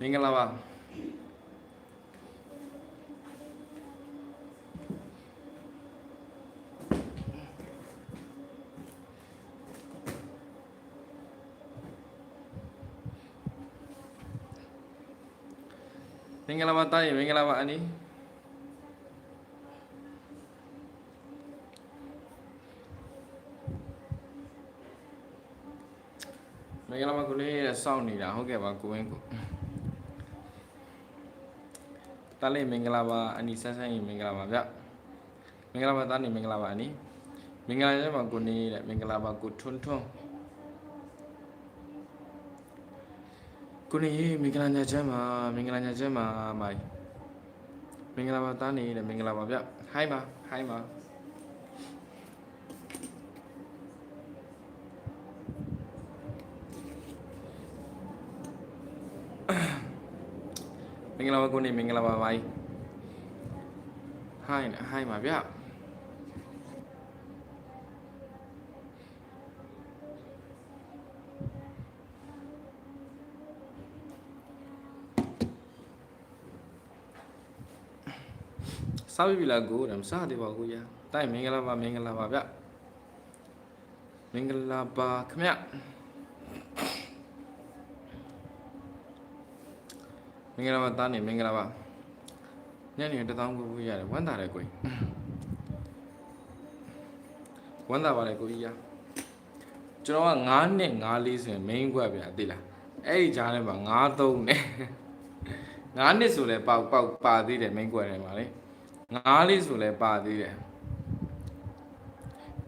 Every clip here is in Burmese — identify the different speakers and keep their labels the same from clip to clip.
Speaker 1: မင်္ဂလာပါမင်္ဂလာပါတာရေမင်္ဂလာပါအနီမင်္ဂလာပါကိုလေးရဲ့စောင့်နေတာဟုတ်ကဲ့ပါကိုဝင်းကို တာလေးမင်္ဂလာပါအနီဆန်းဆန်းကြီးမင်္ဂလာပါဗျမင်္ဂလာပါတာနေမင်္ဂလာပါအနီမင်္ဂလာကျပါကိုနေတဲ့မင်္ဂလာပါကိုထွန်းထွန်းကိုနေမင်္ဂလာညချမ်းပါမင်္ဂလာညချမ်းပါမိုင်မင်္ဂလာပါတာနေတဲ့မင်္ဂလာပါဗျဟိုင်းပါဟိုင်းပါ ဂလာပါကိုနေမင်္ဂလာပါမိုင်ဟိုင်းဟိုင်းပါဗျစားပြီလားကိုတယ်မစားသေးပါဘူးကြာတိုက်မင်္ဂလာပါမင်္ဂလာပါဗျမင်္ဂလာပါခမ မင်္ဂလာပါတားနေမင်္ဂလာပါညနေတသောင်းကိုကိုရတယ်ဝမ်းသာတယ်ကိုကြီးဝမ်းသာပါတယ်ကိုကြီးရကျွန်တော်က9နှစ်9လေးဆိုရင် main ကွက်ဗျာသိလားအဲ့ဒီကြားထဲမှာ9 3နဲ့9နှစ်ဆိုလဲပေါက်ပေါက်ပါသေးတယ် main ကွက်ထဲမှာလေ9လေးဆိုလဲပါသေးတယ်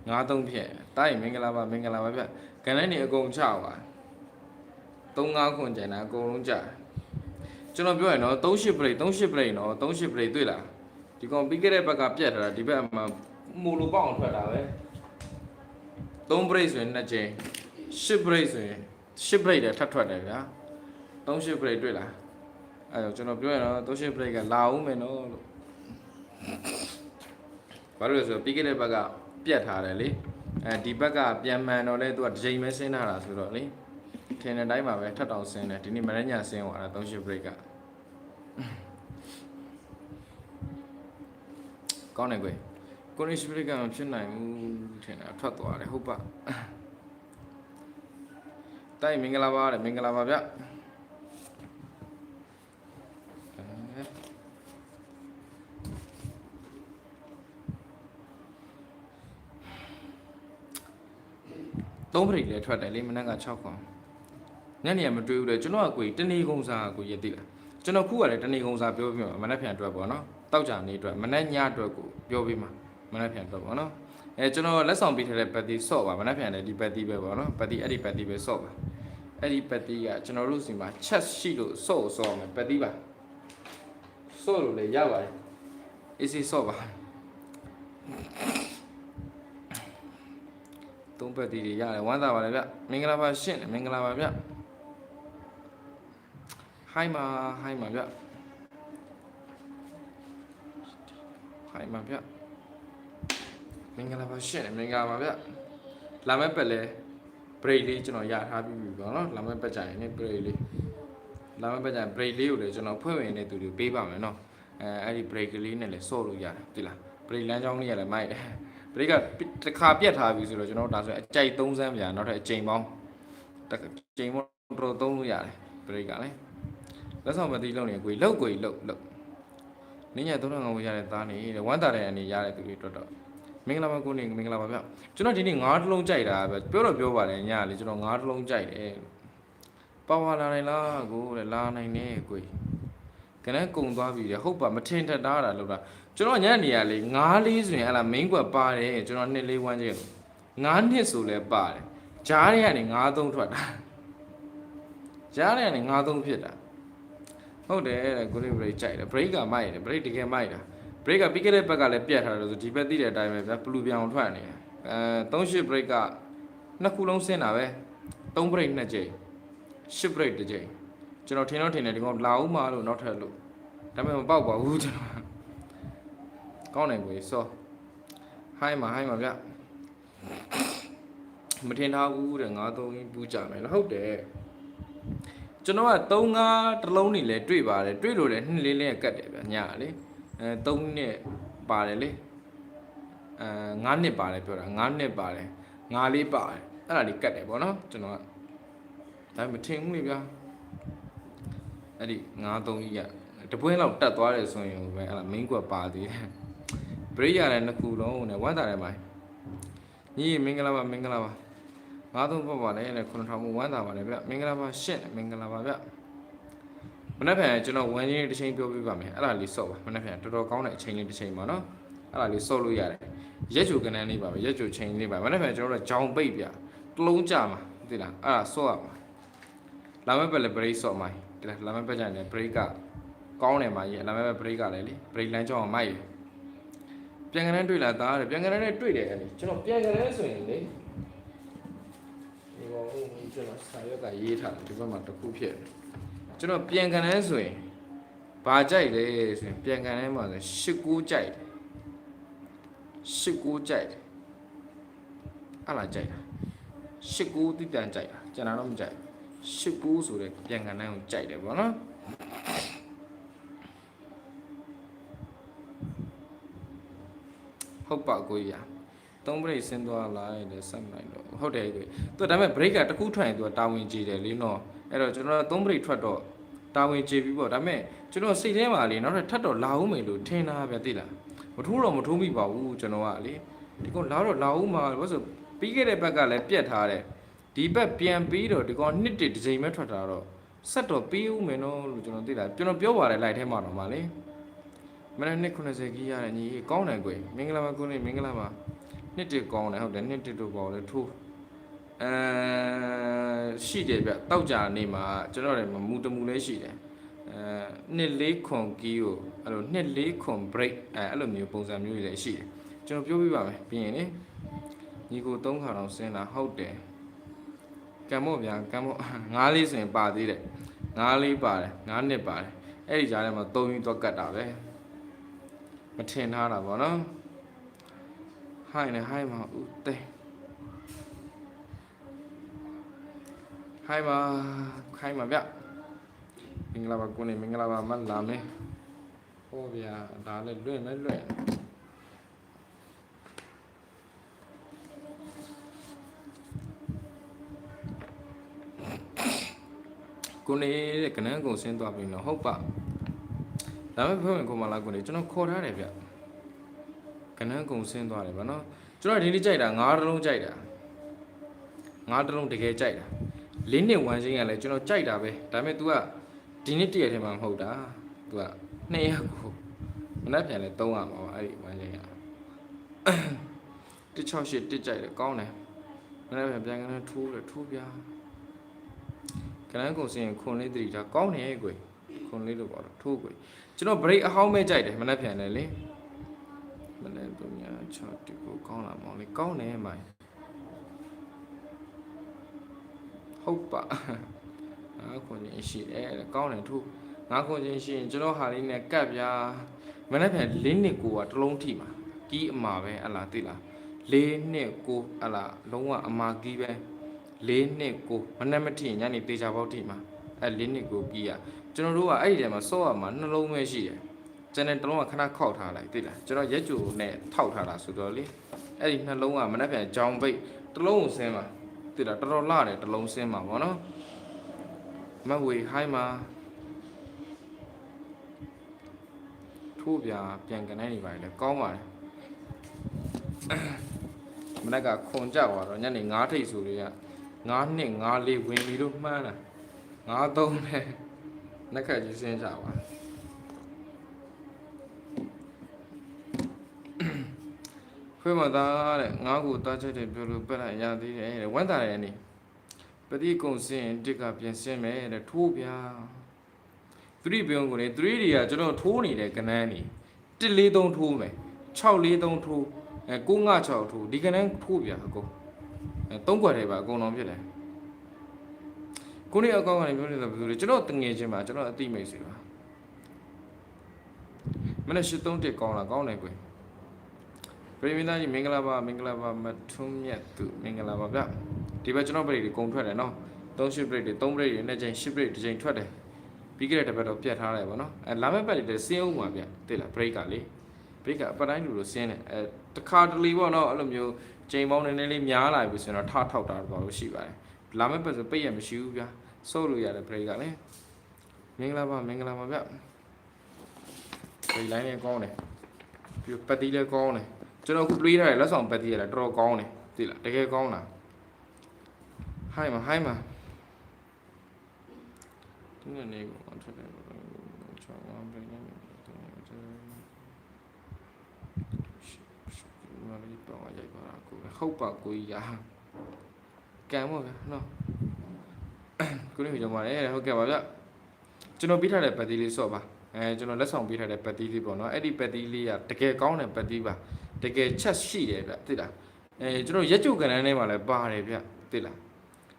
Speaker 1: 9 3ဖြစ်တားရင်မင်္ဂလာပါမင်္ဂလာပါဗျကန်တဲ့နေအကုန်ချပါ3 5ခွန်ကျန်တာအကုန်လုံးကြာတယ် ကျွန်တော်ပြောရနော်38 break 38 break နော်38 break တွေ့လားဒီကောင်ပြီးခဲ့တဲ့ဘက်ကပြတ်ထားတာဒီဘက်မှာမူလိုပေါအောင်ထွက်တာပဲ3 break ဆိုရင်2ချိန်10 break ဆိုရင်10 break တည်းထပ်ထွက်တယ်ဗျာ38 break တွေ့လားအဲတော့ကျွန်တော်ပြောရနော်38 break ကလာအောင်မယ်နော်လို့ဘာလို့လဲဆိုတော့ပြီးခဲ့တဲ့ဘက်ကပြတ်ထားတယ်လေအဲဒီဘက်ကပြန်မှန်တော့လဲသူကတစ်ချိန်ပဲဆင်းထားတာဆိုတော့လေ ထင်တဲ့အတိုင်းပါပဲထပ်တောင်ဆင်းတယ်ဒီနေ့မနေ့ညဆင်းသွားတာ38 break ကကောင်းတယ်ကွယ်ကိုနေစပရိကမဖြစ်နိုင်ဘူးထင်တာထွက်သွားတယ်ဟုတ်ပါတိုက်မင်္ဂလာပါတဲ့မင်္ဂလာပါဗျသုံးပရိလည်းထွက်တယ်လေမနက်က6ခွန် ညနေကမတွေ့ဘူးလေကျွန်တော်ကကိုတနေကုန်းစားကိုရည်သိလားကျွန်တော်ခုကလည်းတနေကုန်းစားပြောပြမှာမနက်ဖြန်အတွက်ပေါ့နော်တောက်ကြနေအတွက်မနက်ညအတွက်ကိုပြောပြမှာမနက်ဖြန်အတွက်ပေါ့နော်အဲကျွန်တော်လက်ဆောင်ပေးထားတဲ့ပတ်တီဆော့ပါမနက်ဖြန်လည်းဒီပတ်တီပဲပေါ့နော်ပတ်တီအဲ့ဒီပတ်တီပဲဆော့ပါအဲ့ဒီပတ်တီကကျွန်တော်တို့စီမှာချက်ရှိလို့ဆော့ဆော့မယ်ပတ်တီပါဆော့လို့လည်းရပါတယ်အေးစီဆော့ပါသုံးပတ်တီတွေရတယ်ဝမ်းသာပါလေဗျမင်္ဂလာပါရှင့်မင်္ဂလာပါဗျ ဟိုင်းပါဟိုင်းပါဗျဟိုင်းပါဗျမင်္ဂလာပါရှင့်မင်္ဂလာပါဗျလာမဲ့ပတ်လဲ break လေးကျွန်တော်ရထားပြီးပြီပေါ့နော်လာမဲ့ပတ်ကြရင်ね break လေးလာမဲ့ပတ်ကြရင် break လေးကိုလည်းကျွန်တော်ဖွင့်ဝင်နေသူတွေပေးပါမယ်နော်အဲအဲ့ဒီ break လေးနဲ့လည်းဆော့လို့ရတယ်ဒီလား break လမ်းကြောင်းလေးရလည်းမိုက်တယ် break ကတစ်ခါပြတ်ထားပြီဆိုတော့ကျွန်တော်ဒါဆိုအကြိုက်3စမ်းပြနောက်ထပ်အချိန်ပေါင်းတစ်ချိန်ပေါင်းတော်တော်သုံးလို့ရတယ် break ကလည်း လက်ဆောင်မသိလုံနေကိုလောက်ကိုလောက်လောက်နင်းညသုံးထောင်ငါဝရတဲ့သားနေတဲ့ဝမ်းတာတဲ့အနေရတဲ့သူတွေတော်တော်မင်္ဂလာပါကိုနေမင်္ဂလာပါဗျကျွန်တော်ဒီနေ့ငါးတလုံးကြိုက်တာပဲပြောတော့ပြောပါတယ်ညလေကျွန်တော်ငါးတလုံးကြိုက်တယ်ပါဝါလာနိုင်လားကိုတဲ့လာနိုင်နေကိုကနန်းကုံသွားပြီတဲ့ဟုတ်ပါမထင်ထက်တာတာလို့လားကျွန်တော်ညနေရလေငါးလေးဆိုရင်ဟလာ main ကွက်ပါတယ်ကျွန်တော်နှစ်လေးဝမ်းကျဲငါးနှစ်ဆိုလဲပါတယ်ဂျားတွေကနေငါးသုံးထွက်တာဂျားတွေကနေငါးသုံးဖြစ်တာ ဟုတ်တယ်တဲ့ကိုလေး break ကြိုက်တယ် break ကမိုက်တယ် break တကယ်မိုက်တာ break ကပြီးခဲ့တဲ့ဘက်ကလည်းပြတ်ထားတယ်ဆိုဒီဘက်သိတဲ့အတိုင်းပဲဗျာဘလူးပြောင်ထွက်နေတယ်အဲ38 break ကနှစ်ခုလုံးဆင်းတာပဲ3 break နှစ်ကြိမ်10 break တစ်ကြိမ်ကျွန်တော်ထင်တော့ထင်တယ်ဒီကောင်လာဦးမလို့နောက်ထပ်လို့ဒါပေမဲ့မပေါက်ပါဘူးကျွန်တော်ကောင်းတယ်ကိုစောဟိုင်းမှာဟိုင်းမှာဗျမထင်ထားဘူးတဲ့ငါသုံးပူးကြမယ်လို့ဟုတ်တယ် ကျွန်တော်က3 5တစ်လုံးနေလဲတွေ့ပါတယ်တွေ့လို့လဲနှစ်လေးလေးကတ်တယ်ဗျညာလေအဲ3နှစ်ပါတယ်လေအဲ9နှစ်ပါတယ်ပြောတာ9နှစ်ပါတယ်9လေးပါတယ်အဲ့ဒါလေးကတ်တယ်ဗောနော်ကျွန်တော်ကဒါမထင်ဘူးလေဗျာအဲ့ဒီ9 3ကြီးကတပွင့်လောက်တက်သွားတယ်ဆိုရင်ပဲအဲ့ဒါ main ကွက်ပါသေးတယ်ဘရိတ်ရတယ်နှစ်ခုလုံးနဲ့ဝမ်းတာတယ်မိုင်းညီမင်္ဂလာပါမင်္ဂလာပါ ငါးသုံးပတ်ပါလေနဲ့9000မဝမ်းသာပါလေဗျမင်္ဂလာပါရှင့်မင်္ဂလာပါဗျမနေ့ကကျွန်တော်ဝမ်းချင်းတစ်ချိန်ပြောပြပါမယ်အဲ့ဒါလေးစော့ပါမနေ့ကတော်တော်ကောင်းတဲ့အချိန်လေးတစ်ချိန်ပါနော်အဲ့ဒါလေးစော့လို့ရတယ်ရက်ချိုကနန်းလေးပါပဲရက်ချိုချိန်လေးပါမနေ့ကကျွန်တော်တို့ဂျောင်ပိတ်ဗျတစ်လုံးကြမှာသိလားအဲ့ဒါစော့ရမှာလာမဲ့ပဲလေ break စော့မှာဒီလားလာမဲ့ပဲကြရင် break ကကောင်းတယ်မှာကြီးလာမဲ့ပဲ break ကလည်းလေ break လမ်းကြောင်းအောင်မိုက်ရပြန်ကနန်းတွေ့လာသားတယ်ပြန်ကနန်းနဲ့တွေ့တယ်အဲ့ဒီကျွန်တော်ပြန်ကနန်းဆိုရင်လေ ဒီကောင်ဦးကျွန်တော်စာရွက်ကရေးထားတယ်ဒီဘက်မှာတစ်ခုဖြစ်တယ်ကျွန်တော်ပြန်ကန်လဲဆိုရင်ဘာကြိုက်လဲဆိုရင်ပြန်ကန်လဲမှာဆိုရှစ်ကူးကြိုက်တယ်ရှစ်ကူးကြိုက်တယ်အဲ့လားကြိုက်တာရှစ်ကူးတိတန်ကြိုက်တာကျွန်တော်တော့မကြိုက်ဘူးရှစ်ကူးဆိုတဲ့ပြန်ကန်လဲကိုကြိုက်တယ်ဗောနော်ဟုတ်ပါကိုကြီးရ သုံး break ဆင်းသွားလာတယ်ဆက်မလိုက်တော့ဟုတ်တယ်ကွသူဒါပေမဲ့ break ကတစ်ခုထွက်ရင်သူကတာဝန်ကြီးတယ်လေနော်အဲ့တော့ကျွန်တော်ကသုံး break ထွက်တော့တာဝန်ကြီးပြီပေါ့ဒါပေမဲ့ကျွန်တော်စိတ်ထဲမှာလေနောက်ထပ်ထပ်တော့လာဦးမယ်လို့ထင်တာဗျသိလားမထိုးတော့မထိုးမိပါဘူးကျွန်တော်ကလေဒီကောင်လာတော့လာဦးမှာဘာလို့ဆိုပြီးခဲ့တဲ့ဘက်ကလည်းပြက်ထားတယ်ဒီဘက်ပြန်ပြီးတော့ဒီကောင်နှစ်တစ်တစ်ချိန်ပဲထွက်တာတော့ဆက်တော့ပြီးဦးမယ်နော်လို့ကျွန်တော်သိလားကျွန်တော်ပြောပါတယ်လိုက်ထဲမှာတော့မလေမနေ့နှစ်90ကြီးရတယ်ညီကောင်းတယ်ကွမင်္ဂလာပါကိုနေမင်္ဂလာပါ နှစ်တစ်ကောင်းတယ်ဟုတ်တယ်နှစ်တစ်တို့ကောင်းတယ်ထိုးအဲရှိတယ်ဗျတောက်ကြနေမှာကျွန်တော်လည်းမူတမူလေးရှိတယ်အဲနှစ်လေးခွန်ကီးကိုအဲ့လိုနှစ်လေးခွန် break အဲအဲ့လိုမျိုးပုံစံမျိုးတွေလည်းရှိတယ်ကျွန်တော်ပြောပြပါမယ်ပြီးရင်လေညီကို၃ခါတော့ဆင်းလာဟုတ်တယ်ကံမို့ဗျာကံမို့ငါးလေးဆိုရင်ပါသေးတယ်ငါးလေးပါတယ်ငါးနှစ်ပါတယ်အဲ့ဒီကြားထဲမှာ၃ယူတော့ကတ်တာပဲမထင်ထားတာဗောနော် ဟိုင်းနဲ့ဟိုင်းမှာဦးသိန်းဟိုင်းမှာခိုင်းမှာဗျမင်္ဂလာပါကိုနေမင်္ဂလာပါမလာမေဟောဗျာဒါလည်းလွင့်လည်းလွင့်ကိုနေတဲ့ကနန်းကုံဆင်းသွားပြီနော်ဟုတ်ပါဒါပေမဲ့ဖွဲ့ဝင်ကိုမလာကိုနေကျွန်တော်ခေါ်ထားတယ်ဗျ ကနန်းကုံဆင်းသွားတယ်ဗောနော်ကျွန်တော်ဒီနေ့ကြိုက်တာငါးတစ်လုံးကြိုက်တာငါးတစ်လုံးတကယ်ကြိုက်တာလေးနှစ်ဝမ်းချင်းကလည်းကျွန်တော်ကြိုက်တာပဲဒါပေမဲ့ तू ကဒီနေ့တည့်ရထဲမှာမဟုတ်တာ तू ကနှစ်ရက်ကိုမနေ့ပြန်လဲ300မှာပါအဲ့ဒီဝမ်းချင်းက168တစ်ကြိုက်တယ်ကောင်းတယ်မနေ့ပြန်ပြန်ကနန်းထိုးတယ်ထိုးပြကနန်းကုံဆင်းရင်ခွန်လေးတတိတာကောင်းတယ်ကွယ်ခွန်လေးလို့ပေါ့တော့ထိုးကွယ်ကျွန်တော် break အဟောင်းပဲကြိုက်တယ်မနေ့ပြန်လဲလေ မလဲသူများ6တိကိုကောင်းလာမောင်လေးကောင်းတယ်မိုင်ဟုတ်ပါငါခွန်ချင်းရှိတယ်တဲ့ကောင်းတယ်သူငါခွန်ချင်းရှိရင်ကျွန်တော်ဟာလေးနဲ့ကတ်ပြာမနေ့ပြန်၄နှစ်ကိုကတစ်လုံးထိမှာကီးအမာပဲအလားသိလား၄နှစ်ကိုအလားလုံးဝအမာကီးပဲ၄နှစ်ကိုမနေ့မထိညနေတေချာပေါက်ထိမှာအဲ၄နှစ်ကိုကီးရကျွန်တော်တို့ကအဲ့ဒီထဲမှာစော့ရမှာနှလုံးပဲရှိတယ် ကျန်တဲ့တစ်လုံးကခဏခောက်ထားလိုက်သိလားကျွန်တော်ရက်ကြိုနဲ့ထောက်ထားတာဆိုတော့လေအဲ့ဒီနှလုံးကမနေ့ပြန်ကြောင်ပိတ်တစ်လုံးကိုဆင်းမှာသိလားတော်တော်လာတယ်တစ်လုံးဆင်းမှာဗောနော်မဝေဟိုင်းမှာထိုးပြပြန်ကနေနေပါလေကောင်းပါတယ်မနေ့ကခွန်ကြသွားတော့ညနေ9ထိပ်ဆိုတွေက9နှစ်9လေးဝင်ပြီလို့မှန်းတာ9သုံးနဲ့နှက်ခတ်ကြီးဆင်းကြပါ ခွေးမသားတဲ့ငါးကိုတားချက်တယ်ပြောလို့ပက်လိုက်ရသေးတယ်တဲ့ဝမ်းသာတယ်နေပတိကုံစင်တစ်ကပြင်ဆင်းမယ်တဲ့ထိုးပြသတိပြုံးကိုလေ3တွေကကျွန်တော်ထိုးနေတဲ့ကနန်းနေ143ထိုးမယ်643ထိုးအဲ956ထိုးဒီကနန်းထိုးပြအကုန်အဲသုံးခွက်တွေပါအကုန်လုံးဖြစ်တယ်ကိုနေအကောင့်ကနေပြောနေတာဘယ်လိုလဲကျွန်တော်တငယ်ချင်းပါကျွန်တော်အတိမိတ်စီပါမနေ့831ကောင်းလားကောင်းတယ်ကွယ် ပရိမင်းသားကြီးမင်္ဂလာပါမင်္ဂလာပါမထွန်းမြတ်သူမင်္ဂလာပါဗျဒီဘက်ကျွန်တော်ပြည်တွေကုံထွက်တယ်နော်3 shift break တွေ3 break တွေနဲ့ချိန် shift break တစ်ချိန်ထွက်တယ်ပြီးခဲ့တဲ့တစ်ပတ်တော့ပြတ်ထားတယ်ပေါ့နော်အဲလာမယ့်ပတ်တွေလည်းစင်းအောင်ပါဗျသိလား break ကလေ break ကအပတ်တိုင်းလူလိုစင်းတယ်အဲတစ်ခါတလီပေါ့နော်အဲ့လိုမျိုးချိန်ပေါင်းနည်းနည်းလေးများလာပြီဆိုရင်တော့ထထောက်တာတော့လို့ရှိပါတယ်လာမယ့်ပတ်ဆိုပိတ်ရမရှိဘူးဗျစိုးလို့ရတယ် break ကလည်းမင်္ဂလာပါမင်္ဂလာပါဗျ break line လည်းကောင်းတယ်ပြီးတော့ပတ်တီးလည်းကောင်းတယ် ကျွန်တော်အခု play ထားတဲ့လက်ဆောင်ပတ်တီးရတာတော်တော်ကောင်းတယ်သိလားတကယ်ကောင်းတာ Hi မှာ Hi မှာဒီနေ့နေကိုထွက်တယ်ချောင်းအောင်ပြန်နေတယ်မလေးပေါ့ရိုက်ပါတာကိုဟုတ်ပါကိုကြီးရာကံမောဗျာနော်ကိုလေးကြောင့်ပါလေဟုတ်ကဲ့ပါဗျကျွန်တော်ပြီးထားတဲ့ပတ်တီးလေးစော့ပါအဲကျွန်တော်လက်ဆောင်ပေးထားတဲ့ပတ်တီးလေးပေါ့နော်အဲ့ဒီပတ်တီးလေးကတကယ်ကောင်းတဲ့ပတ်တီးပါ တကယ်ချက်ရှိတယ်ဗျသိလားအဲကျွန်တော်ရက်ကျုပ်ကန်တန်းထဲမှာလည်းပါတယ်ဗျသိလား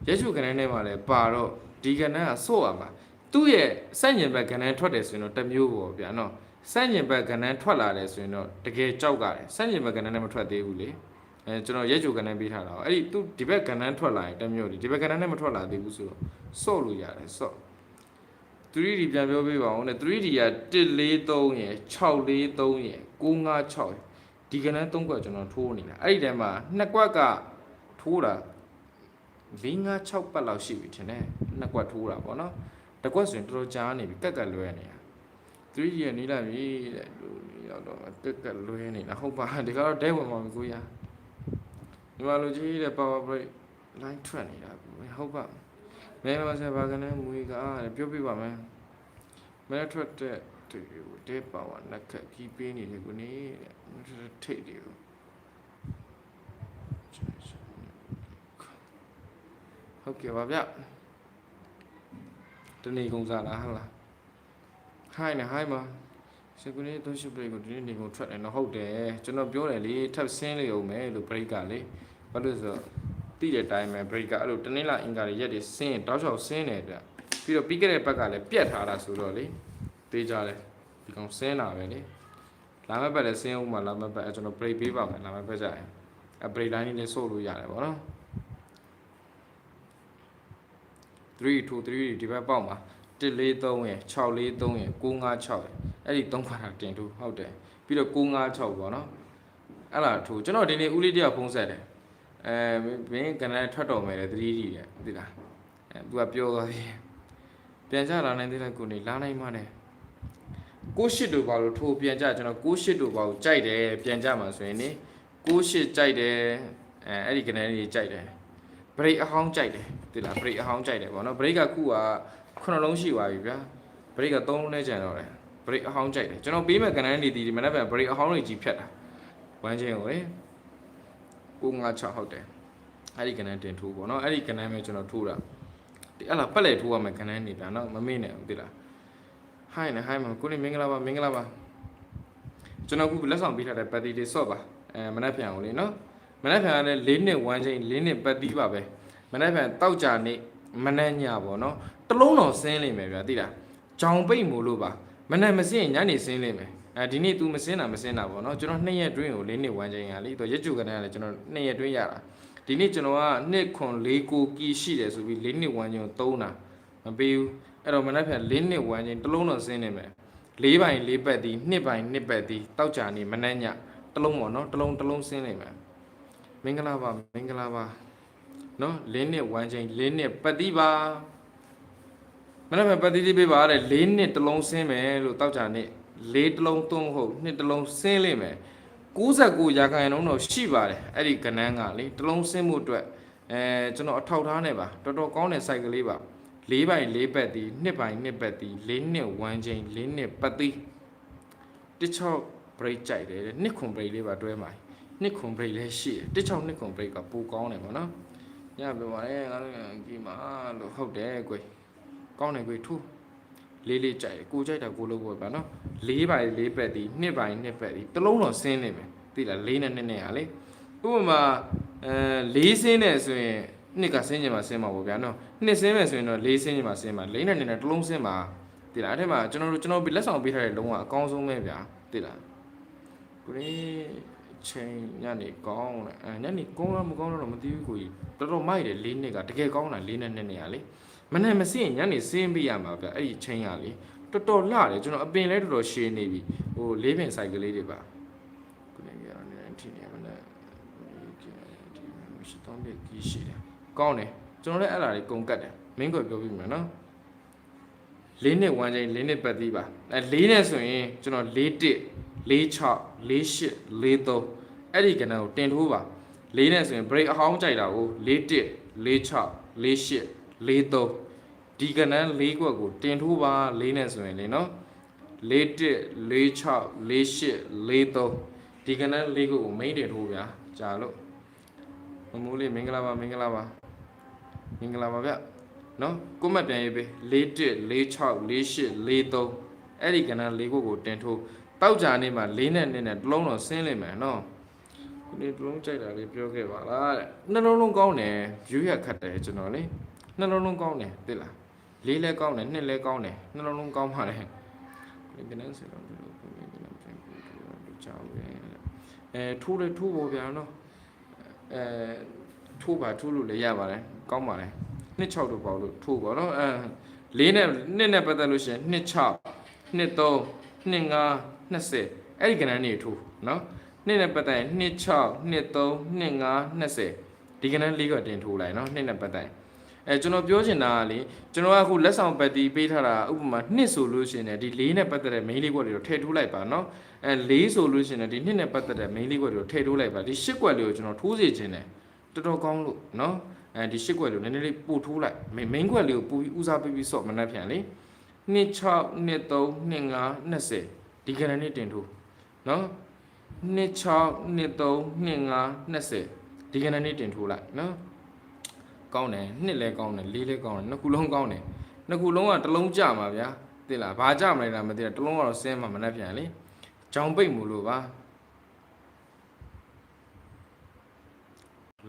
Speaker 1: ရက်ရှုကဏ္ဍထဲမှာလည်းပါတော့ဒီကဏ္ဍကစို့ရမှာသူ့ရဲ့စန့်ကျင်ဘက်ကဏ္ဍထွက်တယ်ဆိုရင်တော့တစ်မျိုးပေါ့ဗျာနော်စန့်ကျင်ဘက်ကဏ္ဍထွက်လာတယ်ဆိုရင်တော့တကယ်ကြောက်ကတယ်စန့်ကျင်ဘက်ကဏ္ဍနဲ့မထွက်သေးဘူးလေအဲကျွန်တော်ရက်ရှုကဏ္ဍပေးထားတာအဲ့ဒီသူဒီဘက်ကဏ္ဍထွက်လာရင်တစ်မျိုးဒီဒီဘက်ကဏ္ဍနဲ့မထွက်လာသေးဘူးဆိုတော့စို့လို့ရတယ်စို့ 3D ပြန်ပြောပေးပါဦးနဲ့ 3D က143ရယ်643ရယ်956ရယ် ဒီကဏ္ဍ3ကွက်ကျွန်တော်ထိုးနေတာအဲ့ဒီထဲမှာ2ကွက်ကထိုးတာ၄၅6ပတ်လောက်ရှိပြီထင်တယ်နှစ်ကွက်ထိုးတာပေါ့နော်တစ်ကွက်ဆိုရင်တော်တော်ကြာနေပြီကက်ကက်လွဲနေတာ 3D ရနီးလာပြီတဲ့လူရောက်တော့ကက်ကက်လွဲနေတာဟုတ်ပါဒီကတော့ဒဲဝင်ပါပြီကိုရဒီမှာလူကြီးတဲ့ power break line ထွက်နေတာဟုတ်ပါမဲမဆယ်ပါကနေမူကတဲ့ပြောပြပါမယ်မဲထွက်တဲ့ ဒီဒဲ power နက်ခက်ကြီးပေးနေတယ်ကိုနေတဲ့ထိတ်တယ်ကိုဟုတ်ကဲ့ပါဗျတနေ့ကုန်စားလားဟုတ်လားဟိုင်းနေဟိုင်းမှာစကူနေတော့ရှိပရိကိုဒီနေ့နေကုန်ထွက်တယ်နော်ဟုတ်တယ်ကျွန်တော်ပြောတယ်လေထပ်ဆင်းလေအောင်မယ်လို့ပရိကလေဘာလို့ဆိုတော့တိတဲ့အတိုင်းပဲပရိကအဲ့လိုတနေ့လာအင်္ဂါတွေရက်တွေဆင်းရင်တောက်ချောက်ဆင်းတယ်ဗျပြီးတော့ပြီးခဲ့တဲ့ဘက်ကလည်းပြက်ထားတာဆိုတော့လေ သေးကြတယ်ဒီကောင်ဆင်းတာပဲလေလာမယ့်ဘက်လည်းဆင်းအောင်မှလာမယ့်ဘက်ကျွန်တော် break ပေးပါမယ်လာမယ့်ဘက်ကျရင်အ break line လေးနဲ့ဆို့လို့ရတယ်ဗောနော်3 2 3ဒီဘက်ပေါက်မှာ143ရယ်643ရယ်956ရယ်အဲ့ဒီ3ခွာတာတင်ထူဟုတ်တယ်ပြီးတော့956ပေါ့နော်အဲ့ဒါထူကျွန်တော်ဒီနေ့ဦးလေးတယောက်ဖုံးဆက်တယ်အဲမင်းကနန်းထွက်တော်မယ်လေ 3D တဲ့သိလားအဲသူကပြောသွားပြီပြန်ကြလာနိုင်သေးတယ်ကိုနေလာနိုင်မှနဲ့ ကိုရှစ်တို့ဘာလို့ထိုးပြန်ကြကျွန်တော်ကိုရှစ်တို့ဘာလို့ကြိုက်တယ်ပြန်ကြမှာဆိုရင်နေကိုရှစ်ကြိုက်တယ်အဲအဲ့ဒီကနန်းလေးကြိုက်တယ် break အဟောင်းကြိုက်တယ်သိလား break အဟောင်းကြိုက်တယ်ဗောနော် break ကခုကခုနှလုံးရှိသွားပြီဗျာ break က3လုံးနဲ့ကျန်တော့တယ် break အဟောင်းကြိုက်တယ်ကျွန်တော်ပေးမဲ့ကဏ္ဍနေဒီဒီမနေ့ပြန် break အဟောင်းတွေကြီးဖြတ်တာဝမ်းချင်းကိုလေ956ဟုတ်တယ်အဲ့ဒီကဏ္ဍတင်ထိုးဗောနော်အဲ့ဒီကဏ္ဍမျိုးကျွန်တော်ထိုးတာဒီအဲ့လားပတ်လေထိုးရမယ်ကဏ္ဍနေဗျာနော်မမေ့နဲ့ဘူးသိလား ဟိုင်းနေဟိုင်းမှာကိုနေမင်္ဂလာပါမင်္ဂလာပါကျွန်တော်ခုလက်ဆောင်ပေးထားတဲ့ပတ်တီတွေဆော့ပါအဲမနေ့ပြန်ကိုလေနော်မနေ့ပြန်ကလည်း၄နှစ်ဝမ်းချင်း၄နှစ်ပတ်တီးပါပဲမနေ့ပြန်တောက်ကြနေမနေ့ညပေါ့နော်တလုံးတော်ဆင်းလိမ့်မယ်ဗျာသိလားကြောင်ပိတ်မို့လို့ပါမနေ့မစင်းညနေဆင်းလိမ့်မယ်အဲဒီနေ့ तू မစင်းတာမစင်းတာပေါ့နော်ကျွန်တော်2ရက်တွင်းကို၄နှစ်ဝမ်းချင်းကလေတော့ရက်ကျူကနေကလည်းကျွန်တော်2ရက်တွင်းရတာဒီနေ့ကျွန်တော်ကနှစ်ခွန်၄ကိုကီရှိတယ်ဆိုပြီး၄နှစ်ဝမ်းချင်းကိုသုံးတာမပေးဘူး အဲ့တော့မနေ့ပြန်၄နှစ်ဝမ်းချင်းတလုံးတော်ဆင်းနေမယ်၄ပိုင်၄ပတ်တီးနှစ်ပိုင်နှစ်ပတ်တီးတောက်ကြနေမနေ့ညတလုံးပေါ့နော်တလုံးတလုံးဆင်းနေမယ်မင်္ဂလာပါမင်္ဂလာပါနော်လင်းနှစ်ဝမ်းချင်းလင်းနှစ်ပတ်တိပါမနေ့ကပတ်တိတိပေးပါတဲ့လင်းနှစ်တစ်လုံးဆင်းမယ်လို့တောက်ကြနေလေးတစ်လုံးသုံးဟုတ်နှစ်တစ်လုံးဆင်းလိမ့်မယ်69ရာခိုင်နှုန်းတော့ရှိပါတယ်အဲ့ဒီကဏန်းကလေတစ်လုံးဆင်းမှုအတွက်အဲကျွန်တော်အထောက်ထားနေပါတော်တော်ကောင်းတဲ့ site ကလေးပါ ၄ပိုင်၄ပတ်တီနှစ်ပိုင်နှစ်ပတ်တီ၄နှစ်ဝမ်းချင်း၄နှစ်ပတ်တီတစ်ချောက် break ကြိုက်တယ်နှစ်ခွန် break လေးပါတွဲမှာနှစ်ခွန် break လည်းရှိတယ်တစ်ချောင်းနှစ်ခွန် break ကပိုကောင်းတယ်ပေါ့နော်ညပြောပါလေငါတို့ဒီမှာလို့ဟုတ်တယ်ကွယ်ကောင်းတယ်ကွယ်ထူးလေးလေးကြိုက်တယ်ကိုကြိုက်တာကိုလုပ်ဖို့ပါနော်လေးပိုင်လေးပက်ဒီနှစ်ပိုင်နှစ်ပက်ဒီတစ်လုံးတော့ဆင်းနေမယ်သိလားလေးနဲ့နှစ်နဲ့ဟာလေဥပမာအဲလေးဆင်းနေဆိုရင် နှစ်ကဆင်းချင်မှာဆင်းမှာပေါ့ဗျာနော်နှစ်ဆင်းမယ်ဆိုရင်တော့လေးဆင်းချင်မှာဆင်းမှာလေးနဲ့နှစ်နဲ့တစ်လုံးဆင်းမှာသိလားအဲ့ထက်မှာကျွန်တော်တို့ကျွန်တော်လက်ဆောင်ပေးထားတဲ့လုံးဝအကောင်းဆုံးပဲဗျာသိလားကိုလေးချိန်ညနေကောင်းတယ်အဲညနေကောင်းလားမကောင်းလားတော့မသိဘူးကိုကြီးတော်တော်မိုက်တယ်၄နှစ်ကတကယ်ကောင်းတာ၄နှစ်နဲ့နေရလေမနေ့မစင်းညနေစင်းပြရမှာဗျအဲ့ဒီချိန်ရလေတော်တော်လှတယ်ကျွန်တော်အပင်လဲတော်တော်ရှည်နေပြီဟိုလေးပင်ဆိုင်ကလေးတွေပါကိုနေရနေထင်းနေမလားဒီမရှိတော့ပြကြီးရှိတယ် ကောင်းတယ်ကျွန်တော်လည်းအဲ့ဒါတွေကုန်ကတ်တယ်မင်းကိုပြောပြမယ်နော်လေးနှစ်ဝမ်းချိန်လေးနှစ်ပတ်သီးပါအဲလေးနဲ့ဆိုရင်ကျွန်တော်၄တစ်၄6၄8၄3အဲ့ဒီကဏ္ဍကိုတင်ထိုးပါလေးနဲ့ဆိုရင် break အဟောင်းကြိုက်တာကို၄တစ်၄6၄8၄3ဒီကဏ္ဍ၄ခွက်ကိုတင်ထိုးပါလေးနဲ့ဆိုရင်လေနော်၄တစ်၄6၄8၄3ဒီကဏ္ဍ၄ခွက်ကို main တင်ထိုးဗျာကြာလို့မမိုးလေးမင်္ဂလာပါမင်္ဂလာပါ မင်္ဂလာပါဗျနော်ကိုမတ်ပြန်ရေးပေး၄တစ်၄6၄8၄3အဲ့ဒီကဏ္ဍ၄ခွက်ကိုတင်ထိုးတောက်ကြနေမှာ၄နဲ့နဲ့နဲ့တစ်လုံးတော့ဆင်းလိမ့်မယ်နော်ဒီနေ့တစ်လုံးကြိုက်တာလေးပြောခဲ့ပါလားတဲ့နှလုံးလုံးကောင်းတယ် view ရခတ်တယ်ကျွန်တော်လေနှလုံးလုံးကောင်းတယ်သိလားလေးလဲကောင်းတယ်နှစ်လဲကောင်းတယ်နှလုံးလုံးကောင်းပါလေဒီကနေ့စလုံးဒီလိုဒီကနေ့ပြန်ပြီးတော့ကြောက်ရဲအဲထိုးတယ်ထိုးပေါ်ပြန်နော်အဲထိုးပါထိုးလို့လည်းရပါတယ် ကောင်းပါလေနှစ်6တို့ပေါ့လို့ထိုးပါနော်အဲလေးနဲ့နှစ်နဲ့ပတ်သက်လို့ရှိရင်နှစ်6နှစ်3နှစ်5 20အဲ့ဒီကဏ္ဍနေထိုးနော်နှစ်နဲ့ပတ်သက်ရင်နှစ်6နှစ်3နှစ်5 20ဒီကဏ္ဍလေးကတင်ထိုးလိုက်နော်နှစ်နဲ့ပတ်သက်ရင်အဲကျွန်တော်ပြောချင်တာကလေကျွန်တော်ကအခုလက်ဆောင်ပတ်တီးပေးထားတာဥပမာနှစ်ဆိုလို့ရှိရင်ဒီလေးနဲ့ပတ်သက်တဲ့ main လေးကွက်တွေကိုထည့်ထိုးလိုက်ပါနော်အဲလေးဆိုလို့ရှိရင်ဒီနှစ်နဲ့ပတ်သက်တဲ့ main လေးကွက်တွေကိုထည့်ထိုးလိုက်ပါဒီရှစ်ကွက်လေးကိုကျွန်တော်ထိုးစေချင်တယ်တော်တော်ကောင်းလို့နော် အဲဒီရှစ်ကွက်လေးကိုနည်းနည်းလေးပို့ထိုးလိုက် main ကွက်လေးကိုပို့ပြီးဦးစားပေးပြီးဆော့မနှက်ပြန်လေနှစ်6နှစ်3နှစ်5 20ဒီကဏ္ဍနဲ့တင်ထိုးနော်နှစ်6နှစ်3နှစ်5 20ဒီကဏ္ဍနဲ့တင်ထိုးလိုက်နော်ကောင်းတယ်နှစ်လဲကောင်းတယ်လေးလဲကောင်းတယ်နှစ်ခုလုံးကောင်းတယ်နှစ်ခုလုံးကတစ်လုံးကြမှာဗျာသိလားဘာကြမလဲလားမသိတာတစ်လုံးကတော့ဆင်းမှာမနှက်ပြန်လေကြောင်ပိတ်မှုလို့ပါ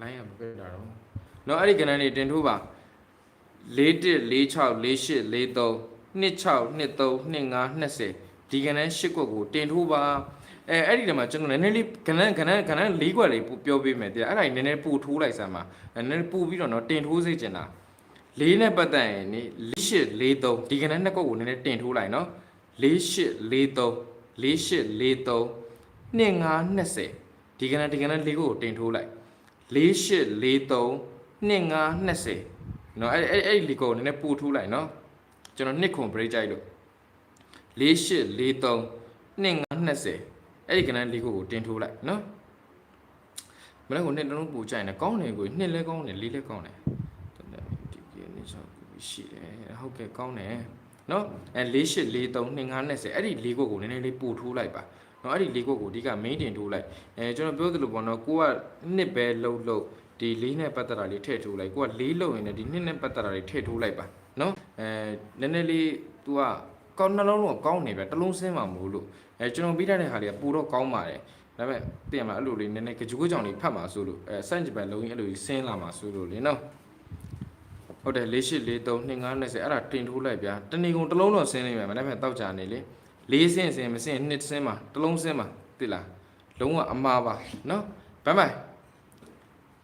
Speaker 1: လိုင်းရမပြတ်တာတော့ နော်အဲ့ဒီကဏ္ဍနေတင်ထိုးပါ4 1 4 6 4 8 4 3 2 6 2 3 2 5 20ဒီကဏ္ဍ၈ကွက်ကိုတင်ထိုးပါအဲအဲ့ဒီတည်းမှာကျွန်တော်နည်းနည်းလေးကဏ္ဍကဏ္ဍကဏ္ဍ၄ကွက်လေးပြောပေးမယ်တရားအဲ့ဒါကြီးနည်းနည်းပို့ထိုးလိုက်စမ်းပါနည်းနည်းပို့ပြီးတော့နော်တင်ထိုးစေချင်တာလေးနဲ့ပတ်သက်ရင်နိ၄၈၄3ဒီကဏ္ဍနှစ်ကွက်ကိုနည်းနည်းတင်ထိုးလိုက်နော်၄၈၄3၄၈၄3 2 5 20ဒီကဏ္ဍဒီကဏ္ဍ၄ခုကိုတင်ထိုးလိုက်၄ ၈၄3 2 5 20နော်အဲ့အဲ့အဲ့ဒီလီကိုနည်းနည်းပို့ထိုးလိုက်နော်ကျွန်တော်နှစ်ခွန် break ကြိုက်လို့၄၈၄3 2 5 20အဲ့ဒီကဏ္ဍလေးခုကိုတင်ထိုးလိုက်နော်မနေ့ကနှစ်လုံးပူကြိုက်နေကောင်းတယ်ကိုနှစ်လဲကောင်းတယ်လေးလဲကောင်းတယ်ဒီကနေ့ချောက်ရှိတယ်ဟုတ်ကဲ့ကောင်းတယ်နော်အဲ၄၈၄3 2 5 20အဲ့ဒီလေးခုကိုနည်းနည်းလေးပို့ထိုးလိုက်ပါနော်အဲ့ဒီလေးခုကိုအဓိက main တင်ထိုးလိုက်အဲကျွန်တော်ပြောသလိုပေါ့နော်ကိုကနှစ်ပဲလှုပ်လှုပ် ဒီလေးနဲ့ပတ်သက်တာလေးထည့်ထိုးလိုက်ကိုကလေးလှုပ်ရင်လည်းဒီနှစ်နဲ့ပတ်သက်တာလေးထည့်ထိုးလိုက်ပါနော်အဲနည်းနည်းလေး तू ကကောင်းနှလုံးလုံးကကောင်းနေပဲတစ်လုံးစင်းမှာမို့လို့အဲကျွန်တော်ပြီးထားတဲ့ဟာလေးကပူတော့ကောင်းပါတယ်ဒါပေမဲ့သိရမလားအဲ့လိုလေးနည်းနည်းကြွေးကြောင်လေးဖတ်မှာဆိုလို့အဲစန့်ကျင်ပဲလုံးကြီးအဲ့လိုကြီးဆင်းလာမှာဆိုလို့လေနော်ဟုတ်တယ်၄၈၄3 2 5 20အဲ့ဒါတင်ထိုးလိုက်ဗျာတဏီကုံတစ်လုံးတော့ဆင်းနေမယ်မနေ့ကတောက်ကြနေလေ၄ဆင်းဆင်းမဆင်းနှစ်ဆင်းမှာတစ်လုံးဆင်းမှာသိလားလုံးဝအမှားပါနော်ဘိုင်ဘိုင်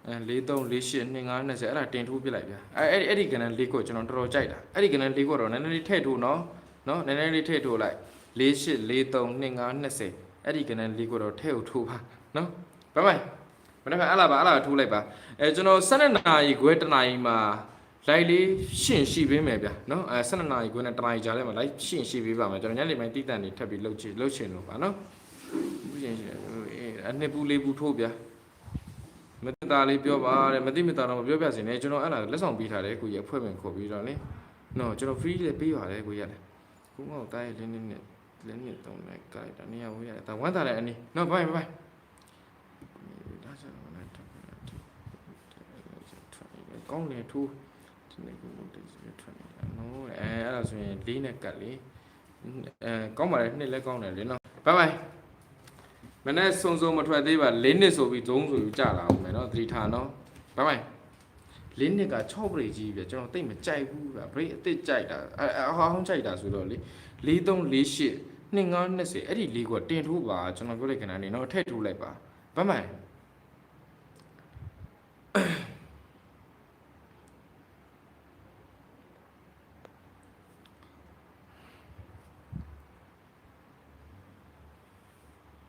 Speaker 1: အဲ၄3 4 8 2 5 20အဲ့ဒါတင်ထိုးပြလိုက်ဗျာအဲအဲ့ဒီအဲ့ဒီကဏ္ဍ၄ကိုကျွန်တော်တော်တော်ကြိုက်တာအဲ့ဒီကဏ္ဍ၄ကိုတော့နည်းနည်းလေးထည့်ထိုးနော်နော်နည်းနည်းလေးထည့်ထိုးလိုက်၄၈၄3 2 5 20အဲ့ဒီကဏ္ဍ၄ကိုတော့ထည့်ထိုးပါနော်ဘိုင်ဘိုင်မနေ့ကအလားပါအလားထိုးလိုက်ပါအဲကျွန်တော်12နာရီခွဲတနာရီမှာလိုက်လေးရှင့်ရှိပေးမယ်ဗျာနော်အဲ12နာရီခွဲနဲ့တနာရီကြားထဲမှာလိုက်ရှင့်ရှိပေးပါမယ်ကျွန်တော်ညနေပိုင်းတိတန်နေထပ်ပြီးလှုပ်ချင်လှုပ်ချင်လို့ပါနော်ဘူးရှင်ရှင်အေးအနှစ်ပူလေးပူထိုးဗျာ မတတာလေးပြောပါတဲ့မတိမတာတော့မပြောပြစင်နဲ့ကျွန်တော်အဲ့ဒါလက်ဆောင်ပေးထားတယ်ကိုကြီးအဖွဲ့ဝင်ခေါ်ပြီးတော့လေနော်ကျွန်တော် free လေးပေးပါတယ်ကိုကြီးရတယ်ကိုမောက်တိုင်းလင်းလင်းနဲ့လင်းနဲ့တုံးလိုက်ကြိုက်တာနေရာဝေးရတယ်ဒါဝမ်းသာတယ်အနီးနော်ဘိုင်ဘိုင်ဒါဆိုတော့လည်းကောင်းတယ်ထူးဒီနေ့ကိုတက်စီထွက်နေတာနော်အဲအဲ့ဒါဆိုရင်လေးနဲ့ကတ်လေအဲကောင်းပါတယ်နှစ်လည်းကောင်းတယ်လေနော်ဘိုင်ဘိုင် မနေ့စုံစုံမထွက်သေးပါလေးနှစ်ဆိုပြီးဒုံးဆိုပြီးကြာလာအောင်မယ်နော်သတိထားနော်ဘိုင်ဘိုင်လေးနှစ်က6 break ကြီးပြကျွန်တော်တိတ်မကြိုက်ဘူးဗျ break အစ်စ်ကြိုက်တာအအဟောင်းကြိုက်တာဆိုတော့လေ4348 2520အဲ့ဒီလေးကတင်ထိုးပါကျွန်တော်ပြောလိုက်ခဏနေနော်ထည့်ထိုးလိုက်ပါဘဘတ်မိုင်